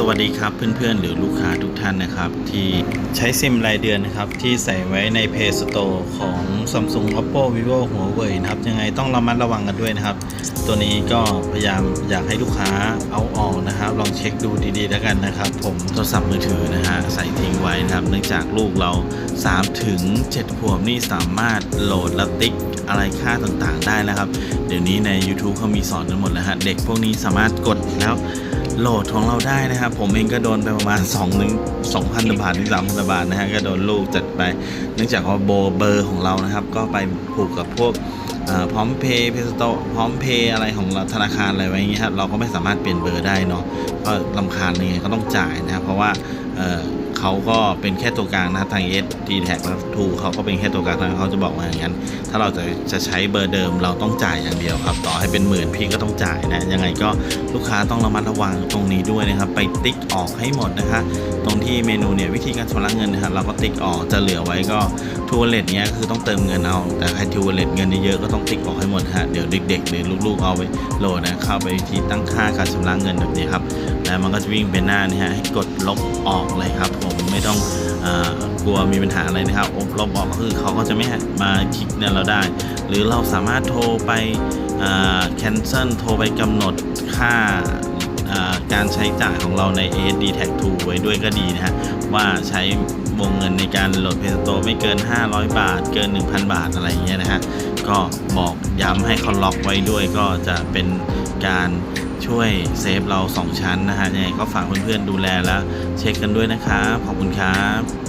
สวัสดีครับเพื่อนๆ หรือลูกค้าทุกท่านนะครับ ที่ใช้ซิมรายเดือนนะครับ ที่ใส่ไว้ใน Play Store ของ Samsung Oppo Vivo Huawei นะครับ ยังไงต้องระมัดระวังกันด้วยนะครับ ตัวนี้ก็พยายามอยากให้ลูกค้าเอาออกนะครับ ลองเช็คดูดีๆแล้วกันนะครับ ผมโทรศัพท์มือถือนะฮะใส่ทิ้งไว้นะครับ เนื่องจากลูกเรา 3 ถึง 7 ขวบนี่สามารถโหลดและติ๊กอะไรค่าต่างๆ ได้นะครับ เดี๋ยวนี้ใน YouTube เขามีสอนกันหมดแล้วฮะ เด็กพวกนี้สามารถกดแล้วโหลดของเราได้นะครับ ผมเองก็โดนไปประมาณ2นึง2,000บาทถึง3,000บาทนะฮะก็โดนลูกจัดไป เนื่องจากว่าโบเบอร์ของเรานะครับ ก็ไปผูกกับพวกพร้อมเพย์เพสโตพร้อมเพย์อะไรของเราธนาคารอะไรไว้อย่างเงี้ยครับเราก็ไม่สามารถเปลี่ยนเบอร์ได้เนาะก็ลำคาญยังไงก็ต้องจ่ายนะครับเพราะว่า เขาก็เป็นแค่ตัวกลางนะครับทาง S D t a g และ t เขาก็เป็นแค่ตัวกลางทางเขาจะบอกมาอย่างนั้น ถ้าเราจะจะใช้เบอร์เดิมเราต้องจ่ายอย่างเดียวครับ ต่อให้เป็นหมื่นพี่ก็ต้องจ่ายนะ ยังไงก็ลูกค้าต้องระมัดระวังตรงนี้ด้วยนะครับ ไปติ๊กออกให้หมดนะคะ ตรงที่เมนูเนี่ยวิธีการชำระเงินนะครับเราก็ติ๊กออกจะเหลือไว้ก็ทัวร์เลทเนี้ยคือต้องเติมเงินเอา แต่ใครทัวร์เลทเงินเยอะๆก็ต้องติ๊กออกให้หมดฮะเดี๋ยวเด็กๆหรือลูกๆเอาไปโหลดนะเข้าไปที่ตั้งค่าการชำระเงินแบบนี้ครับ แล้วมันก็จะวิ่งเป็นหน้านี่ฮะให้กดลบออกเลยครับ ผมไม่ต้องอกลัวมีปัญหาอะไรนะครับอบลบออกก็คือเขาก็จะไม่มาคลิกเนี่ยเราได้ หรือเราสามารถโทรไปแคนเซิลโทรไปกำหนดค่าการใช้จ่ายของเราใน ASD Tag 2 ไว้ด้วยก็ดีนะฮะว่าใช้วงเงินในการโหลดเพ y s โตไม่เกิน 500 บาท เกิน 1,000 บาทอะไรอย่างเงี้ยนะฮะก็บอกย้ำให้เขาล็อกไว้ด้วยก็จะเป็น การช่วยเซฟเรา 2 ชั้นนะฮะยังไงก็ฝากเพื่อนๆดูแลและเช็คกันด้วยนะครับขอบคุณครับ